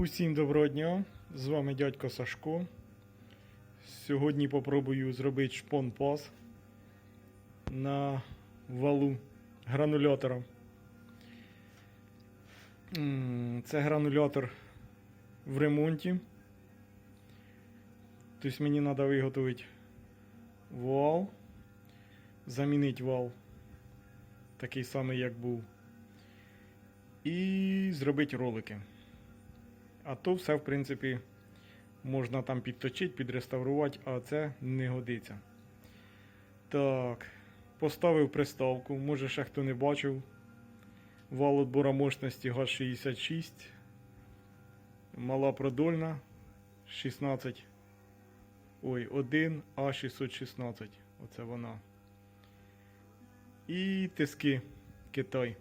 Усім доброго дня! З вами дядько Сашко. Сьогодні попробую зробити шпон-пас на валу гранулятора. Це гранулятор в ремонті. Тобто мені треба виготовити вал, замінити вал, такий самий, як був, і зробити ролики. А то все, в принципі, можна там підточити, підреставрувати, а це не годиться. Так, поставив приставку. Може ще хто не бачив. Вал отбора мощності ГАЗ-66. Мала продольна 16. Ой, 1 А616. Оце вона. І тиски Китай.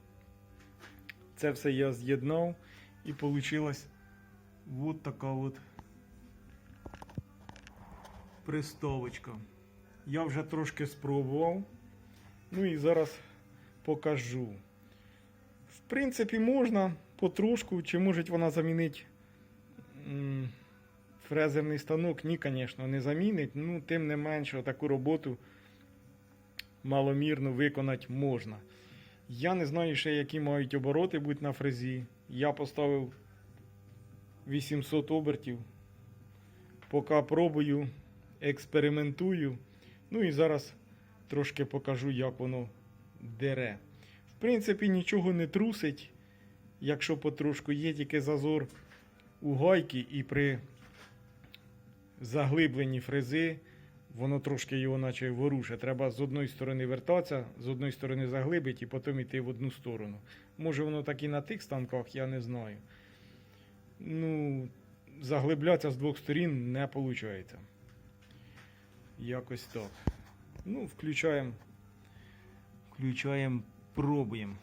Це все я з'єднав і вийшло Вот така от приставочка. Я вже трошки спробував. Ну і зараз покажу. В принципі, можна потрошку, чи може вона замінити фрезерний станок? Ні, звісно, не замінить. Ну, тим не менше, таку роботу маломірно виконати можна. Я не знаю ще, які мають обороти бути на фрезі. Я поставив 800 обертів. Поки пробую, експериментую. Ну і зараз трошки покажу, як воно дере. В принципі, нічого не трусить, якщо потрошку є тільки зазор у гайки і при заглибленні фрези. Воно трошки його наче ворушить. Треба з одної сторони вертатися, з одної сторони заглибити і потім йти в одну сторону. Може воно так і на тих станках, я не знаю ну, заглиблятися з двох сторін не виходить. Якось так. Ну, включаємо. Включаємо, пробуємо.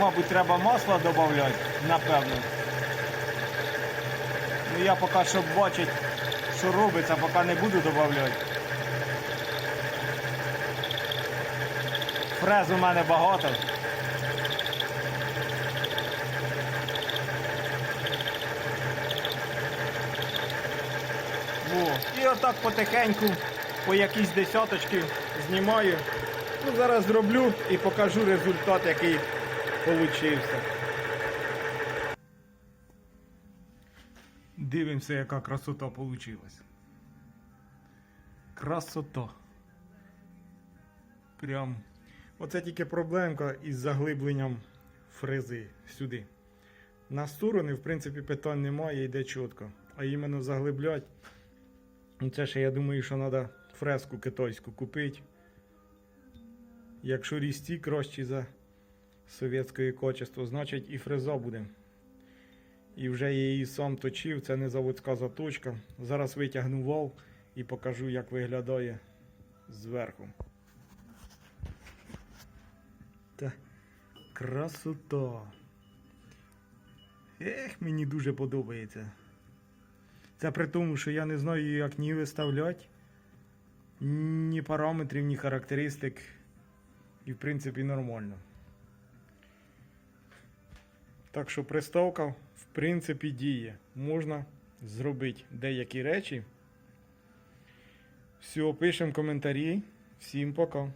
Мабуть, треба масло додати, напевно. Ну я поки щоб бачити, що робиться, поки не буду додати. Фрез у мене багато. Во. І отак потихеньку по якійсь десяточки знімаю. Ну, зараз зроблю і покажу результат, який получився. Дивимося, яка красота получилась. Красота. Прям. Оце тільки проблемка із заглибленням фрези сюди. На сторони, в принципі, питань немає, йде чітко. А іменно заглиблять. Це ще я думаю, що треба фрезку китайську купити. Якщо різці кращі за совєтське качество, значить і фреза буде. І вже я її сам точив, це не заводська заточка. Зараз витягну вал і покажу, як виглядає зверху. Та красота. Ех, мені дуже подобається. Це при тому, що я не знаю, як ні виставляти, ні параметрів, ні характеристик. І в принципі нормально. Так що приставка в принципі діє. Можна зробити деякі речі. Все, пишемо коментарі. Всім пока.